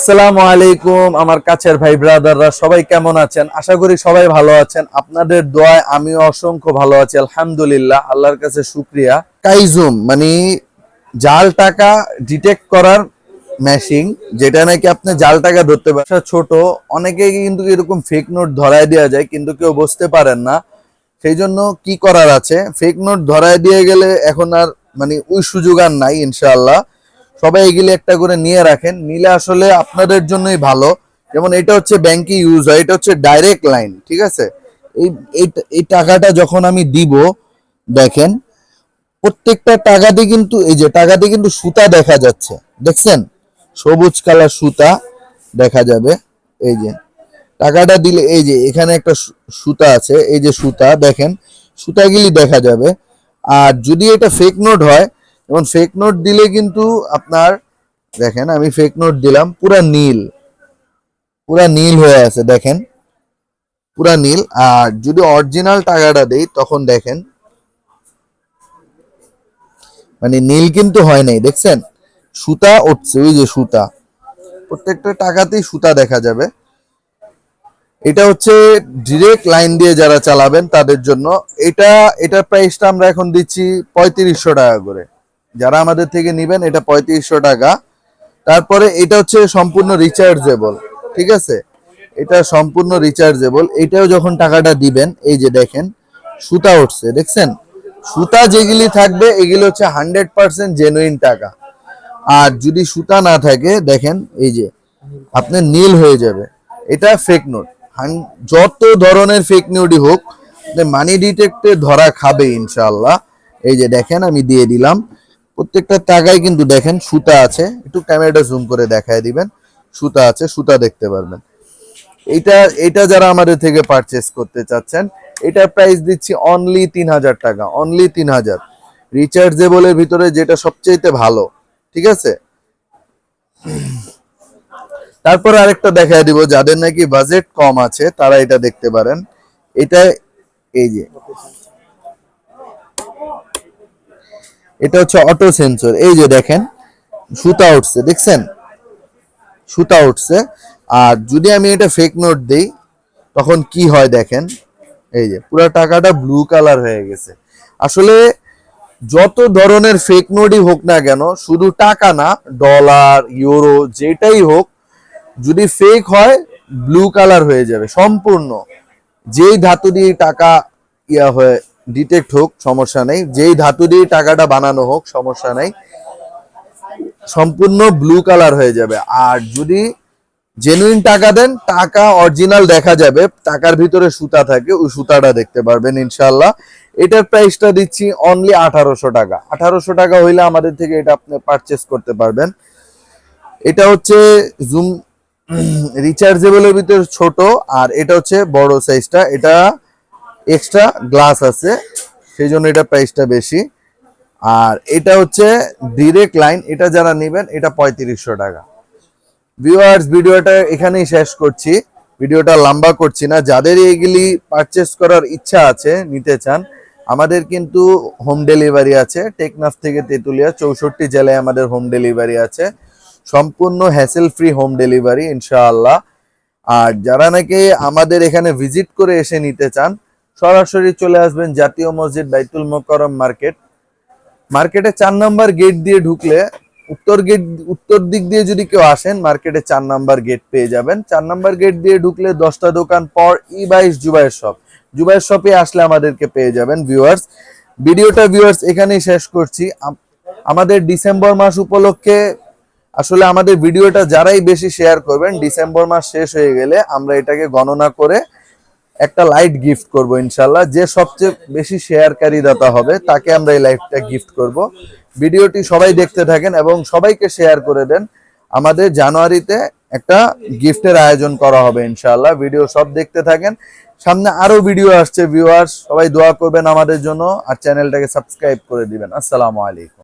আসসালামু আলাইকুম, আমার কাছের ভাই ব্রাদাররা, সবাই কেমন আছেন? আশা করি সবাই ভালো আছেন। আপনাদের দোয়ায় আমি অসংখ্য ভালো আছি, আলহামদুলিল্লাহ, আল্লাহর কাছে শুক্রিয়া। কাইজুম মানে জাল টাকা ডিটেক্ট করার মেশিন যেটা নাকি আপনি জাল টাকা ধরতে পারেন। ছোট অনেকে কিন্তু এরকম ফেক নোট ধরায় দেওয়া যায়, কিন্তু কেউ বুঝতে পারেন না। সেই জন্য কি করার আছে? ফেক নোট ধরায় দিয়ে গেলে এখন আর মানে ওই সুযোগ আর নাই, ইনশাআল্লাহ। সবাই এগুলি একটা করে নিয়ে রাখেন। নিলে আসলে আপনাদের জন্যই ভালো। যেমন এটা হচ্ছে ব্যাংকে ইউজ হয়, এটা হচ্ছে ডাইরেক্ট লাইন ঠিক আছে? এই, এই- টাকাটা যখন আমি দিব, দেখেন, প্রত্যেকটা টাকাতে কিন্তু, এই যে টাকাতে কিন্তু সুতা দেখা যাচ্ছে, দেখছেন? সবুজ কালার সুতা দেখা যাবে, এই যে। টাকাটা দিলে, এই যে এখানে একটা সুতা আছে, এই যে সুতা, দেখেন? সুতাগুলি দেখা যাবে। আর যদি এটা ফেক নোট হয় যেমন ফেক নোট দিলে কিন্তু আপনার, দেখেন আমি ফেক নোট দিলাম, পুরা নীল। পুরা নীল হয়ে আছে, দেখেন। পুরা নীল, আর যদি অরিজিনাল টাকাটা দেই, তখন দেখেন মানে নীল কিন্তু হয় নাই, দেখছেন? সুতা উঠছে, ওই যে সুতা। প্রত্যেকটা টাকাতেই সুতা দেখা যাবে। এটা হচ্ছে ডিরেক্ট লাইন দিয়ে যারা চালাবেন, তাদের জন্য। এটা, এটার প্রাইসটা আমরা এখন দিচ্ছি পঁয়ত্রিশশো টাকা করে। যারা আমাদের থেকে নেবেন, এটা পঁয়ত্রিশশো টাকা। তারপরে এটা হচ্ছে সম্পূর্ণ রিচার্জেবল ঠিক আছে? এটা সম্পূর্ণ রিচার্জেবল এটাও যখন টাকাটা দিবেন, এই যে দেখেন, সুতা উঠছে, দেখছেন? সুতা যেগুলি থাকবে, এগুলি হচ্ছে হান্ড্রেড পার্সেন্ট জেনুইন টাকা। আর যদি সুতা না থাকে, দেখেন, এই যে আপনার নীল হয়ে যাবে। এটা ফেক নোট যত ধরনের ফেক নোটই হোক মানি ডিটেক্টে ধরা খাবে ইনশাল্লাহ এই যে দেখেন, আমি দিয়ে দিলাম। প্রত্যেকটা টাকায় কিন্তু দেখেন, সুতা আছে। একটু ক্যামেরাটা জুম করে দেখায় দিবেন। সুতা আছে, সুতা দেখতে পারবেন। এটা এটা যারা আমাদের থেকে পারচেস করতে চাচ্ছেন, এটার প্রাইস দিচ্ছি অনলি তিন হাজার টাকা অনলি তিন হাজার। রিচার্জেবলের ভিতরে যেটা সবচেয়ে ভালো, ঠিক আছে? তারপর আরেকটা দেখায় দিব, যাদের নাকি বাজেট কম আছে, তারা এটা দেখতে পারেন। এটা, এই যে এটা হচ্ছে অটো সেন্সর এই যে দেখেন, সুতা উঠছে, দেখছেন? সুতা উঠছে। আর যদি আমি এটা ফেক নোট দেই, তখন কি হয় দেখেন? এই যে, পুরো টাকাটা ব্লু কালার হয়ে গেছে। আসলে যত ধরনের ফেক নোটই হোক না কেন, শুধু টাকা না ডলার ইউরো যেটাই হোক, যদি ফেক হয় ব্লু কালার হয়ে যাবে, সম্পূর্ণ। যেই ধাতু দিয়ে টাকা ইয়া হয়ে ডিটেক্ট হোক, সমস্যা নেই। যেই ধাতু দিয়ে টাকাটা বানানো হোক, সমস্যা নেই। সম্পূর্ণ ব্লু কালার হয়ে যাবে। আর যদি জেনুইন টাকা দেন, টাকা অরিজিনাল দেখা যাবে। টাকার ভিতরে সুতা থাকে, ওই সুতাটা দেখতে পারবেন ইনশাল্লাহ এটার প্রাইসটা দিচ্ছি অনলি আঠারোশো টাকা। আঠারোশো টাকা হইলে আমাদের থেকে এটা আপনি পারচেস করতে পারবেন। এটা হচ্ছে জুম রিচার্জেবলের ভিতরে ছোট, আর এটা হচ্ছে বড় সাইজটা এটা এক্সট্রা গ্লাস আছে, সেই জন্য এটা প্রাইসটা বেশি। আর এটা হচ্ছে ডিরেক্ট লাইন এটা যারা নেবেন, এটা পঁয়ত্রিশশো টাকা। ভিউয়ার্স ভিডিওটা এখানেই শেষ করছি। ভিডিওটা লম্বা করছি না। যাদের এইগুলি পারচেস করার ইচ্ছা আছে, নিতে চান, আমাদের কিন্তু হোম ডেলিভারি আছে। টেকনাফ থেকে তেঁতুলিয়া, চৌষট্টি জেলায় আমাদের হোম ডেলিভারি আছে। সম্পূর্ণ হ্যাসেল ফ্রি হোম ডেলিভারি ইনশাআল্লাহ। আর যারা নাকি আমাদের এখানে ভিজিট করে এসে নিতে চান সরাসরি চলে আসবেন জাতীয় মসজিদ বাইতুল মোকরম মার্কেট। মার্কেটে চার নাম্বার গেট দিয়ে ঢুকলে উত্তর গেট, উত্তর দিক দিয়ে যদি কেউ আসেন, মার্কেটে চার নাম্বার গেট পেয়ে যাবেন। চার নাম্বার গেট দিয়ে ঢুকলে দশটা দোকান পর ই বাইশ জুবাইয়ের শপ। জুবাইয়ের শপে আসলে আমাদেরকে পেয়ে যাবেন ভিউয়ার্স ভিডিওটা ভিউয়ার্স এখানেই শেষ করছি। আম- আমাদের ডিসেম্বর মাস উপলক্ষে আসলে আমাদের ভিডিওটা যারাই বেশি শেয়ার করবেন, ডিসেম্বর মাস শেষ হয়ে গেলে আমরা এটাকে গণনা করে একটা লাইট গিফট করব ইনশাল্লাহ। যে সবচেয়ে বেশি শেয়ারকারী দাতা হবে, তাকে আমরা এই লাইটটা গিফট করব। ভিডিওটি সবাই দেখতে থাকেন এবং সবাইকে শেয়ার করে দেন। আমাদের জানুয়ারিতে একটা গিফটের আয়োজন করা হবে ইনশাল্লাহ। ভিডিও সব দেখতে থাকেন। সামনে আরও ভিডিও আসছে ভিউয়ার্স সবাই দোয়া করবেন আমাদের জন্য। আর চ্যানেলটাকে সাবস্ক্রাইব করে দিবেন। আসসালামু আলাইকুম।